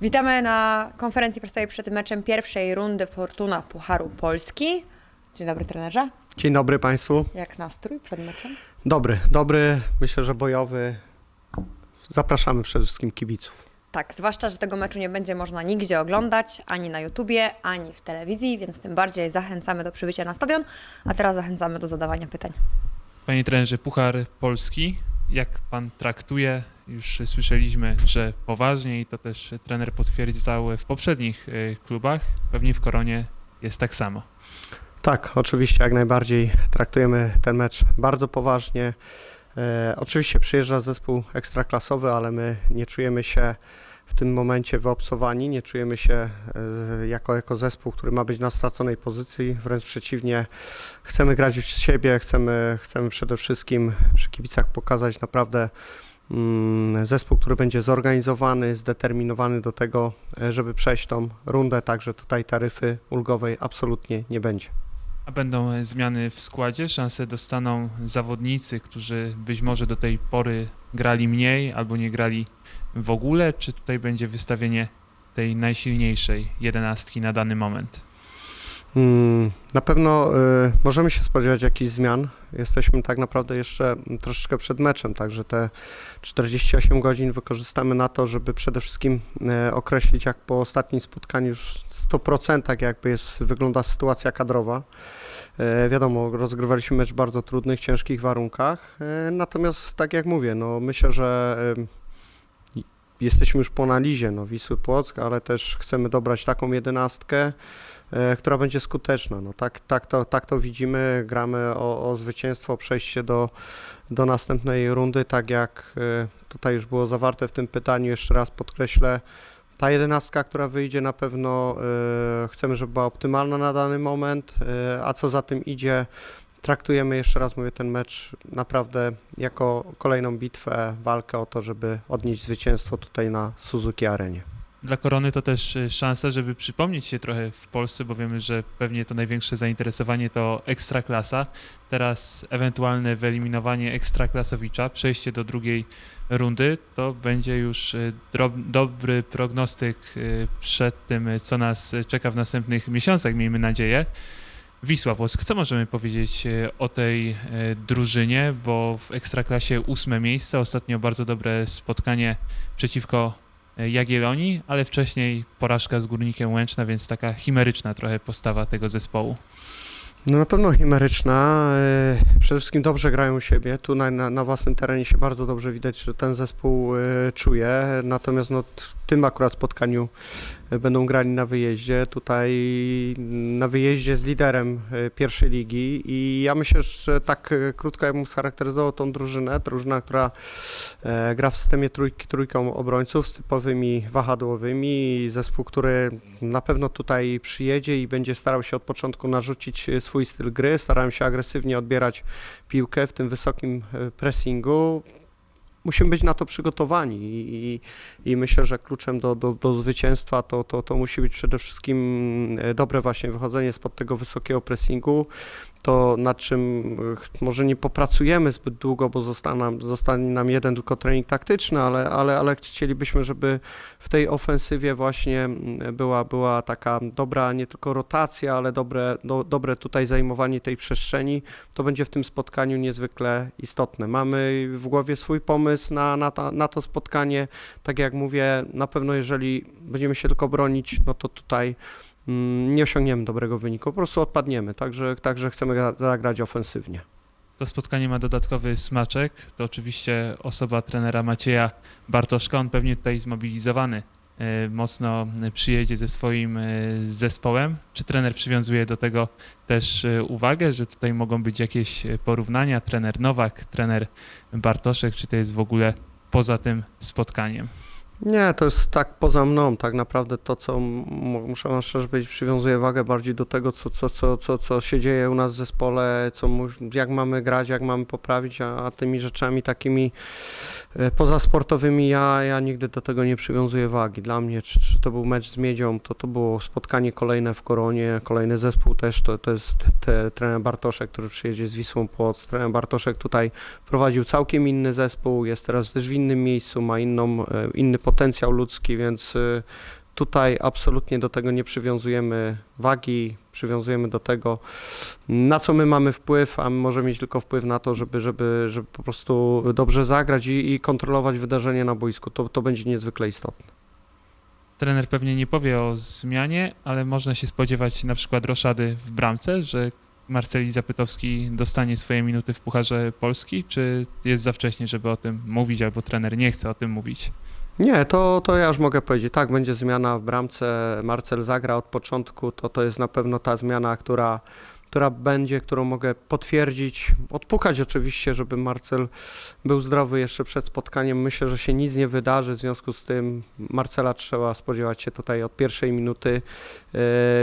Witamy na konferencji prasowej przed meczem pierwszej rundy Fortuna Pucharu Polski. Dzień dobry trenerze. Dzień dobry Państwu. Jak nastrój przed meczem? Dobry, dobry, myślę, że bojowy. Zapraszamy przede wszystkim kibiców. Tak, zwłaszcza, że tego meczu nie będzie można nigdzie oglądać, ani na YouTubie, ani w telewizji, więc tym bardziej zachęcamy do przybycia na stadion, a teraz zachęcamy do zadawania pytań. Panie trenerze, Puchar Polski, jak pan traktuje? Już słyszeliśmy, że poważnie i to też trener potwierdzał w poprzednich y, klubach. Pewnie w Koronie jest tak samo. Tak, oczywiście jak najbardziej traktujemy ten mecz bardzo poważnie. E, oczywiście przyjeżdża zespół ekstraklasowy, ale my nie czujemy się w tym momencie wyobcowani, nie czujemy się e, jako, jako zespół, który ma być na straconej pozycji, wręcz przeciwnie, chcemy grać z siebie, chcemy, chcemy przede wszystkim przy kibicach pokazać naprawdę mm, zespół, który będzie zorganizowany, zdeterminowany do tego, e, żeby przejść tą rundę, także tutaj taryfy ulgowej absolutnie nie będzie. A będą zmiany w składzie? Szanse dostaną zawodnicy, którzy być może do tej pory grali mniej albo nie grali w ogóle? Czy tutaj będzie wystawienie tej najsilniejszej jedenastki na dany moment? Mm, Na pewno y, możemy się spodziewać jakichś zmian. Jesteśmy tak naprawdę jeszcze troszeczkę przed meczem, także te 48 godzin wykorzystamy na to, żeby przede wszystkim e, określić, jak po ostatnim spotkaniu już w 100% jakby jest, wygląda sytuacja kadrowa. E, Wiadomo, rozgrywaliśmy mecz w bardzo trudnych, ciężkich warunkach, e, natomiast tak jak mówię, no myślę, że e, jesteśmy już po analizie no, Wisły Płock, ale też chcemy dobrać taką jedenastkę, e, która będzie skuteczna. No, tak, tak, to, tak to widzimy, gramy o, o zwycięstwo, przejście do, do następnej rundy, tak jak e, tutaj już było zawarte w tym pytaniu, jeszcze raz podkreślę, ta jedenastka, która wyjdzie na pewno e, chcemy, żeby była optymalna na dany moment, a co za tym idzie, traktujemy jeszcze raz, mówię, ten mecz naprawdę jako kolejną bitwę, walkę o to, żeby odnieść zwycięstwo tutaj na Suzuki Arenie. Dla Korony to też y, szansa, żeby przypomnieć się trochę w Polsce, bo wiemy, że pewnie to największe zainteresowanie to ekstraklasa. Teraz ewentualne wyeliminowanie ekstraklasowicza, przejście do drugiej rundy, to będzie już y, dobry prognostyk y, przed tym, co nas czeka w następnych miesiącach, miejmy nadzieję. Wisła Płock, co możemy powiedzieć y, o tej y, drużynie, bo w ekstraklasie ósme miejsce, ostatnio bardzo dobre spotkanie przeciwko Jagiellonii, ale wcześniej porażka z Górnikiem Łęczna, więc taka chimeryczna trochę postawa tego zespołu. No na pewno chimeryczna. e, Przede wszystkim dobrze grają u siebie. Tu na, na, własnym terenie się bardzo dobrze widać, że ten zespół e, czuje. Natomiast no, tym akurat spotkaniu e, będą grali na wyjeździe. Tutaj na wyjeździe z liderem e, pierwszej ligi i ja myślę, że tak e, krótko ja bym scharakteryzował tą drużynę. Drużyna, która gra w systemie trójki, trójką obrońców z typowymi wahadłowymi. Zespół, który na pewno tutaj przyjedzie i będzie starał się od początku narzucić swój styl gry. Starałem się agresywnie odbierać piłkę w tym wysokim pressingu. Musimy być na to przygotowani i, i, myślę, że kluczem do, do, do zwycięstwa to, to, to musi być przede wszystkim e, dobre właśnie wychodzenie spod tego wysokiego pressingu. To nad czym może nie popracujemy zbyt długo, bo zostanie zostanie nam jeden tylko trening taktyczny, ale, ale, ale chcielibyśmy, żeby w tej ofensywie właśnie była, była taka dobra nie tylko rotacja, ale dobre, do, dobre tutaj zajmowanie tej przestrzeni. To będzie w tym spotkaniu niezwykle istotne. Mamy w głowie swój pomysł na, na, ta, na to spotkanie. Tak jak mówię, na pewno jeżeli będziemy się tylko bronić, no to tutaj nie osiągniemy dobrego wyniku, po prostu odpadniemy. Także, także chcemy gra- zagrać ofensywnie. To spotkanie ma dodatkowy smaczek. To oczywiście osoba trenera Macieja Bartoszka. On pewnie tutaj zmobilizowany e, mocno przyjedzie ze swoim e, zespołem. Czy trener przywiązuje do tego też e, uwagę, że tutaj mogą być jakieś porównania? Trener Nowak, trener Bartoszek, czy to jest w ogóle poza tym spotkaniem? Nie, to jest tak poza mną, tak naprawdę to, co muszę wam szczerze powiedzieć, przywiązuję wagę bardziej do tego, co, co, co, co, co się dzieje u nas w zespole, co, jak mamy grać, jak mamy poprawić, a, a tymi rzeczami takimi E, Poza sportowymi ja, ja nigdy do tego nie przywiązuję wagi. Dla mnie, czy, czy to był mecz z Miedzią, to to było spotkanie kolejne w Koronie, kolejny zespół też, to, to jest te, trener Bartoszek, który przyjedzie z Wisłą Płoc. Trener Bartoszek tutaj prowadził całkiem inny zespół, jest teraz też w innym miejscu, ma inną, e, inny potencjał ludzki, więc e, tutaj absolutnie do tego nie przywiązujemy wagi, przywiązujemy do tego, na co my mamy wpływ, a my możemy mieć tylko wpływ na to, żeby, żeby, żeby po prostu dobrze zagrać i, i kontrolować wydarzenie na boisku. To, to będzie niezwykle istotne. Trener pewnie nie powie o zmianie, ale można się spodziewać na przykład roszady w bramce, że Marceli Zapytowski dostanie swoje minuty w Pucharze Polski, czy jest za wcześnie, żeby o tym mówić, albo trener nie chce o tym mówić? Nie, to, to ja już mogę powiedzieć. Tak, będzie zmiana w bramce. Marcel zagra od początku. To, to jest na pewno ta zmiana, która, która będzie, którą mogę potwierdzić. Odpukać oczywiście, żeby Marcel był zdrowy jeszcze przed spotkaniem. Myślę, że się nic nie wydarzy. W związku z tym Marcela trzeba spodziewać się tutaj od pierwszej minuty e,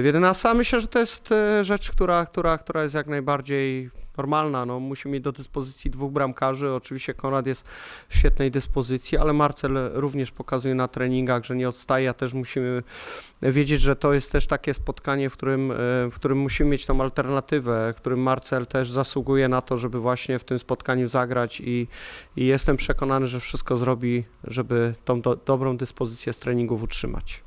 w 11. A myślę, że to jest e, rzecz, która, która, która jest jak najbardziej normalna. No, musimy mieć do dyspozycji dwóch bramkarzy. Oczywiście Konrad jest w świetnej dyspozycji, ale Marcel również pokazuje na treningach, że nie odstaje, a też musimy wiedzieć, że to jest też takie spotkanie, w którym, e, w którym musimy mieć tą alternatywę, w którym Marcel też zasługuje na to, żeby właśnie w tym spotkaniu zagrać i, i jestem przekonany, że wszystko zrobi, żeby tą do, dobrą dyspozycję z treningów utrzymać.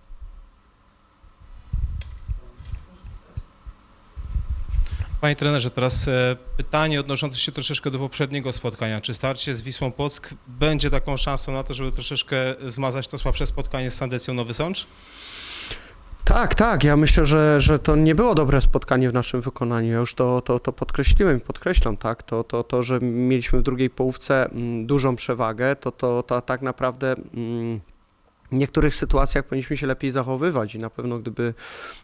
Panie trenerze, teraz e, pytanie odnoszące się troszeczkę do poprzedniego spotkania. Czy starcie z Wisłą Płock będzie taką szansą na to, żeby troszeczkę zmazać to słabsze spotkanie z Sandecją Nowy Sącz? Tak, tak. Ja myślę, że, że to nie było dobre spotkanie w naszym wykonaniu. Ja już to, to, to podkreśliłem i podkreślam, tak. To, to, to, że mieliśmy w drugiej połówce mm, dużą przewagę, to, to, to tak naprawdę. Mm, w niektórych sytuacjach powinniśmy się lepiej zachowywać i na pewno gdyby,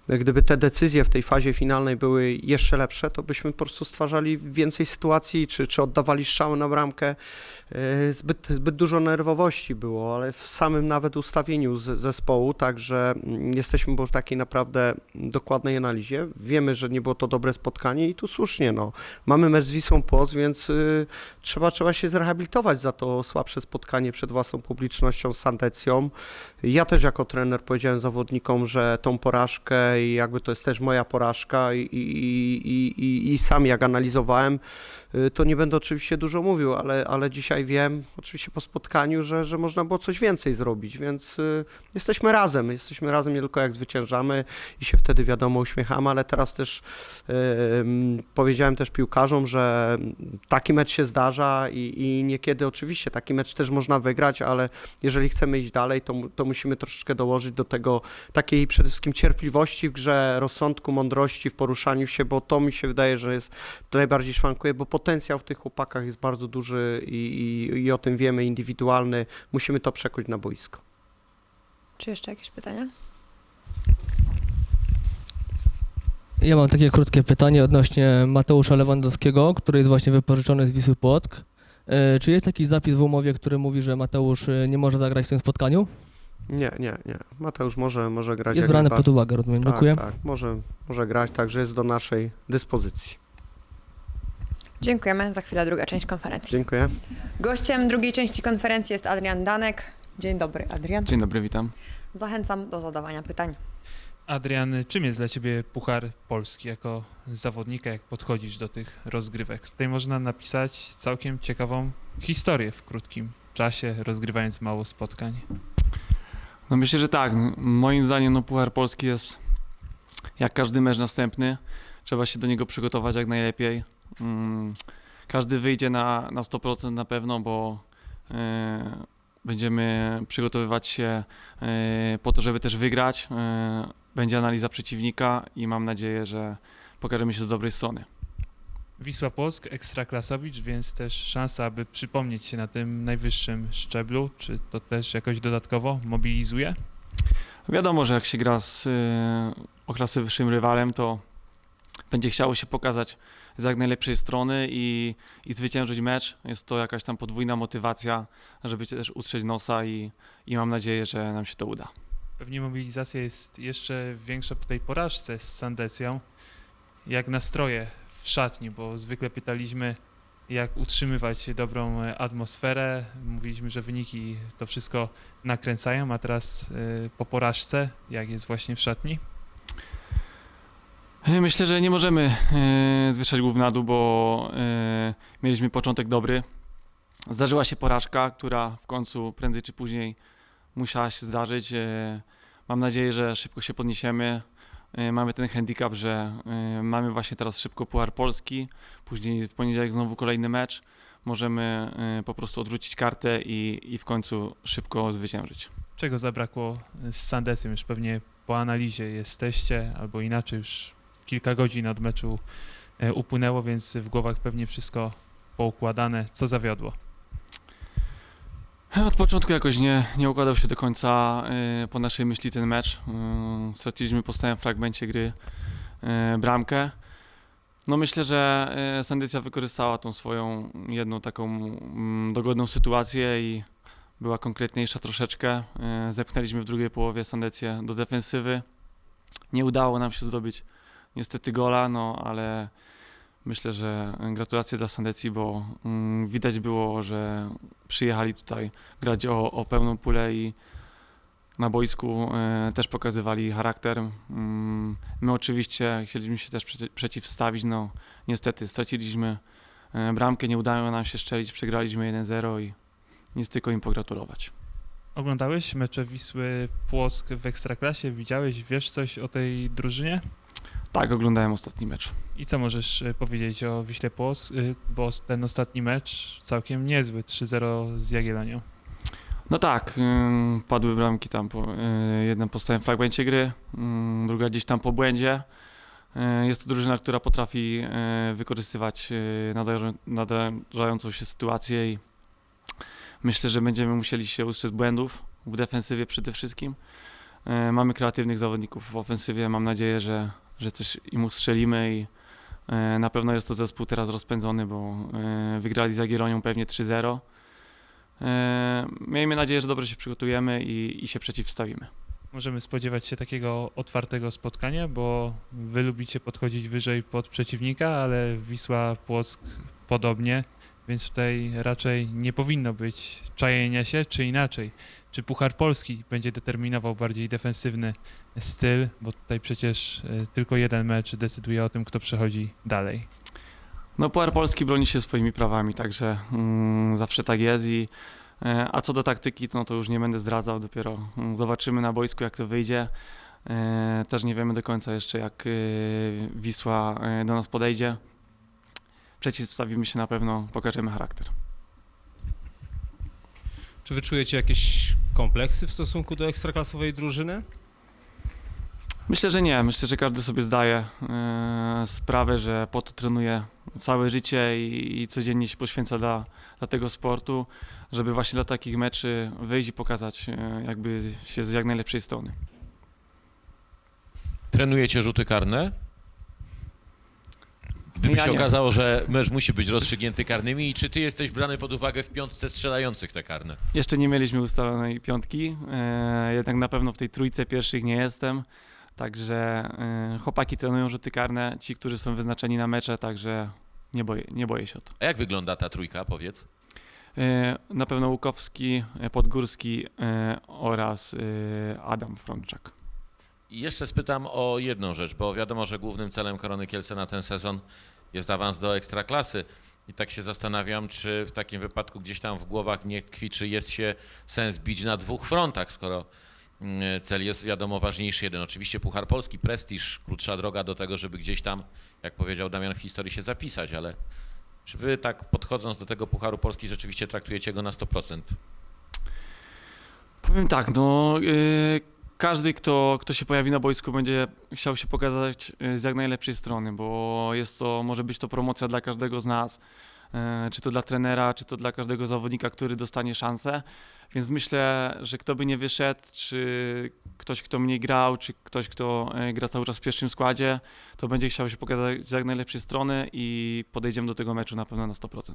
gdyby te decyzje w tej fazie finalnej były jeszcze lepsze, to byśmy po prostu stwarzali więcej sytuacji, czy, czy oddawali strzały na bramkę. E, Zbyt, zbyt dużo nerwowości było, ale w samym nawet ustawieniu z zespołu, także mm, jesteśmy po takiej naprawdę dokładnej analizie. Wiemy, że nie było to dobre spotkanie i tu słusznie, no. Mamy mecz z Wisłą Płoc, więc y, trzeba, trzeba się zrehabilitować za to słabsze spotkanie przed własną publicznością z Sandecją. Ja też jako trener powiedziałem zawodnikom, że tą porażkę i jakby to jest też moja porażka i, i, i, i, sam jak analizowałem, y, to nie będę oczywiście dużo mówił, ale, ale dzisiaj wiem, oczywiście po spotkaniu, że, że można było coś więcej zrobić, więc y, jesteśmy razem, jesteśmy razem nie tylko jak zwyciężamy i się wtedy wiadomo uśmiechamy, ale teraz też y, mm, powiedziałem też piłkarzom, że taki mecz się zdarza i, i niekiedy oczywiście taki mecz też można wygrać, ale jeżeli chcemy iść dalej, to, to musimy troszeczkę dołożyć do tego takiej przede wszystkim cierpliwości w grze, rozsądku, mądrości w poruszaniu się, bo to mi się wydaje, że jest to najbardziej szwankuje, bo potencjał w tych chłopakach jest bardzo duży i, i, i o tym wiemy, indywidualny. Musimy to przekuć na boisko. Czy jeszcze jakieś pytania? Ja mam takie krótkie pytanie odnośnie Mateusza Lewandowskiego, który jest właśnie wypożyczony z Wisły Płock. E, Czy jest taki zapis w umowie, który mówi, że Mateusz e, nie może zagrać w tym spotkaniu? Nie, nie, nie. Mateusz może, może grać Jest jak brany pod uwagę, rozumiem. Tak, Dziękuję. tak, może, może grać, także jest do naszej dyspozycji. Dziękujemy. Za chwilę druga część konferencji. Dziękuję. Gościem drugiej części konferencji jest Adrian Danek. Dzień dobry, Adrian. Dzień dobry, witam. Zachęcam do zadawania pytań. Adrian, czym jest dla Ciebie Puchar Polski jako zawodnika, jak podchodzisz do tych rozgrywek? Tutaj można napisać całkiem ciekawą historię w krótkim czasie, rozgrywając mało spotkań. No myślę, że tak. Moim zdaniem no, Puchar Polski jest jak każdy mecz następny. Trzeba się do niego przygotować jak najlepiej. Mm, Każdy wyjdzie na, na 100% na pewno, bo e, będziemy przygotowywać się e, po to, żeby też wygrać. E, będzie analiza przeciwnika i mam nadzieję, że pokażemy się z dobrej strony. Wisła Płock, Ekstraklasowicz, więc też szansa, aby przypomnieć się na tym najwyższym szczeblu. Czy to też jakoś dodatkowo mobilizuje? Wiadomo, że jak się gra z y, o klasy wyższym rywalem, to będzie chciało się pokazać z jak najlepszej strony i, i zwyciężyć mecz. Jest to jakaś tam podwójna motywacja, żeby też utrzeć nosa i, i mam nadzieję, że nam się to uda. Pewnie mobilizacja jest jeszcze większa po tej porażce z Sandecją. Jak nastroje w szatni, bo zwykle pytaliśmy jak utrzymywać dobrą e, atmosferę. Mówiliśmy, że wyniki to wszystko nakręcają, a teraz e, po porażce, jak jest właśnie w szatni? E, Myślę, że nie możemy e, zwyższać głów na dół, bo mieliśmy początek dobry. Zdarzyła się porażka, która w końcu prędzej czy później musiała się zdarzyć. Mam nadzieję, że szybko się podniesiemy. E, mamy ten handicap, że e, mamy właśnie teraz szybko Puchar Polski, później w poniedziałek znowu kolejny mecz. Możemy e, po prostu odwrócić kartę i, i w końcu szybko zwyciężyć. Czego zabrakło z Sandesem? Już pewnie po analizie jesteście, albo inaczej już kilka godzin od meczu upłynęło, więc w głowach pewnie wszystko poukładane. Co zawiodło? Od początku jakoś nie, nie układał się do końca y, po naszej myśli ten mecz. Y, straciliśmy po stałym fragmencie gry y, bramkę. No myślę, że y, Sandycja wykorzystała tą swoją jedną taką mm, dogodną sytuację i była konkretniejsza troszeczkę. Y, zepchnęliśmy w drugiej połowie Sandecję do defensywy. Nie udało nam się zdobyć niestety gola, no ale myślę, że gratulacje dla Sandecji, bo mm, widać było, że przyjechali tutaj grać o, o pełną pulę i na boisku e, też pokazywali charakter. Mm, my oczywiście chcieliśmy się też przeci- przeciwstawić, no niestety straciliśmy e, bramkę, nie udało nam się szczelić, przegraliśmy 1-0 i nic tylko im pogratulować. Oglądałeś mecze Wisły Płock w Ekstraklasie? Widziałeś, wiesz coś o tej drużynie? Tak, oglądałem ostatni mecz. I co możesz e, powiedzieć o Wiśle Płock? Y, Bo ten ostatni mecz całkiem niezły, 3-0 z Jagiellonią. No tak, padły bramki tam, po, y, jedna po stałym fragmencie gry, druga gdzieś tam po błędzie. Y, Jest to drużyna, która potrafi wykorzystywać nadarzającą się sytuację i myślę, że będziemy musieli się ustrzec błędów w defensywie przede wszystkim. Mamy kreatywnych zawodników w ofensywie, mam nadzieję, że, że coś im ustrzelimy i y, na pewno jest to zespół teraz rozpędzony, bo y, wygrali z Jagiellonią pewnie 3-0. E, Miejmy nadzieję, że dobrze się przygotujemy i, i się przeciwstawimy. Możemy spodziewać się takiego otwartego spotkania, bo wy lubicie podchodzić wyżej pod przeciwnika, ale Wisła Płock podobnie, więc tutaj raczej nie powinno być czajenia się, czy inaczej. Czy Puchar Polski będzie determinował bardziej defensywny styl, bo tutaj przecież e, tylko jeden mecz decyduje o tym, kto przechodzi dalej. No, Puchar Polski broni się swoimi prawami, także mm, zawsze tak jest. I, e, a co do taktyki, to, no, to już nie będę zdradzał, dopiero mm, zobaczymy na boisku, jak to wyjdzie. E, też nie wiemy do końca jeszcze, jak Wisła do nas podejdzie. Przeciwstawimy się na pewno, pokażemy charakter. Czy wy czujecie jakieś kompleksy w stosunku do ekstraklasowej drużyny? Myślę, że nie. Myślę, że każdy sobie zdaje e, sprawę, że po to trenuje całe życie i, i codziennie się poświęca dla, dla tego sportu, żeby właśnie dla takich meczy wyjść i pokazać e, jakby się z jak najlepszej strony. Trenujecie rzuty karne? Gdyby Ja się nie. okazało, że mecz musi być rozstrzygnięty karnymi i czy ty jesteś brany pod uwagę w piątce strzelających te karne? Jeszcze nie mieliśmy ustalonej piątki, e, jednak na pewno w tej trójce pierwszych nie jestem. Także e, chłopaki trenują rzuty karne, ci, którzy są wyznaczeni na mecze, także nie boję, nie boję się o to. A jak wygląda ta trójka, powiedz? E, Na pewno Łukowski, Podgórski e, oraz e, Adam Frączak. I jeszcze spytam o jedną rzecz, bo wiadomo, że głównym celem Korony Kielce na ten sezon jest awans do Ekstraklasy. I tak się zastanawiam, czy w takim wypadku gdzieś tam w głowach nie tkwi, czy jest się sens bić na dwóch frontach, skoro mm, cel jest wiadomo ważniejszy jeden. Oczywiście Puchar Polski, prestiż, krótsza droga do tego, żeby gdzieś tam, jak powiedział Damian, w historii się zapisać, ale czy wy tak podchodząc do tego Pucharu Polski rzeczywiście traktujecie go na 100%? Powiem tak, no y, każdy, kto, kto się pojawi na boisku będzie chciał się pokazać y, z jak najlepszej strony, bo jest to, może być to promocja dla każdego z nas, y, czy to dla trenera, czy to dla każdego zawodnika, który dostanie szansę, więc myślę, że kto by nie wyszedł, czy ktoś, kto mniej grał, czy ktoś, kto y, gra cały czas w pierwszym składzie, to będzie chciał się pokazać z jak najlepszej strony i podejdziemy do tego meczu na pewno na 100%.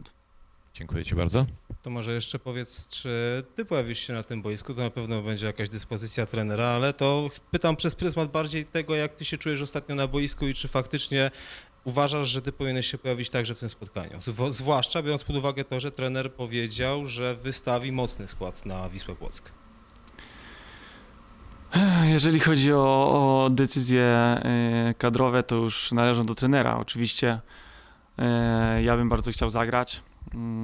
Dziękuję ci bardzo. To może jeszcze powiedz, czy ty pojawisz się na tym boisku, to na pewno będzie jakaś dyspozycja trenera, ale to pytam przez pryzmat bardziej tego, jak ty się czujesz ostatnio na boisku i czy faktycznie uważasz, że ty powinieneś się pojawić także w tym spotkaniu? Zw- zwłaszcza biorąc pod uwagę to, że trener powiedział, że wystawi mocny skład na Wisłę Płock. Jeżeli chodzi o, o decyzje y, kadrowe, to już należą do trenera. Oczywiście y, ja bym bardzo chciał zagrać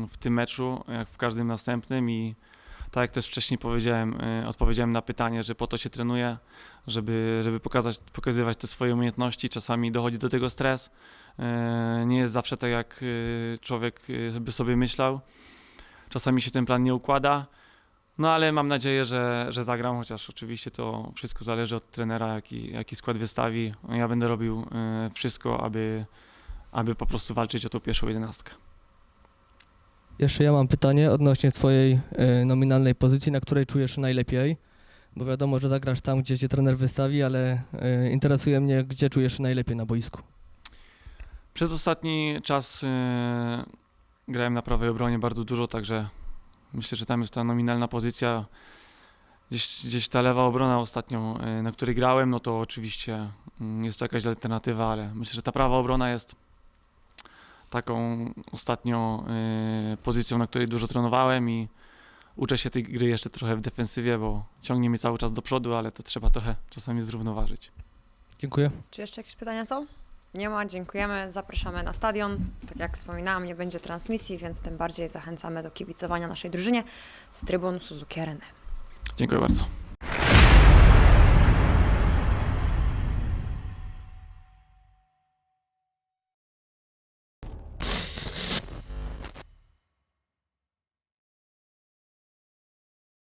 w tym meczu, jak w każdym następnym i tak jak też wcześniej powiedziałem, y, odpowiedziałem na pytanie, że po to się trenuje, żeby, żeby pokazać, pokazywać te swoje umiejętności. Czasami dochodzi do tego stres. Y, Nie jest zawsze tak, jak y, człowiek by sobie myślał. Czasami się ten plan nie układa. No ale mam nadzieję, że, że zagram, chociaż oczywiście to wszystko zależy od trenera, jaki, jaki skład wystawi. Ja będę robił wszystko, aby, aby po prostu walczyć o tą pierwszą jedenastkę. Jeszcze ja mam pytanie odnośnie twojej e, nominalnej pozycji, na której czujesz najlepiej, bo wiadomo, że zagrasz tam, gdzie cię trener wystawi, ale e, interesuje mnie, gdzie czujesz najlepiej na boisku. Przez ostatni czas e, grałem na prawej obronie bardzo dużo, także myślę, że tam jest ta nominalna pozycja. Gdzieś, gdzieś ta lewa obrona ostatnią, e, na której grałem, no to oczywiście mm, jest to jakaś alternatywa, ale myślę, że ta prawa obrona jest taką ostatnią e, pozycją, na której dużo trenowałem i uczę się tej gry jeszcze trochę w defensywie, bo ciągnie mnie cały czas do przodu, ale to trzeba trochę czasami zrównoważyć. Dziękuję. Czy jeszcze jakieś pytania są? Nie ma, dziękujemy. Zapraszamy na stadion. Tak jak wspominałam, nie będzie transmisji, więc tym bardziej zachęcamy do kibicowania naszej drużynie z trybun Suzuki Areny. Dziękuję bardzo.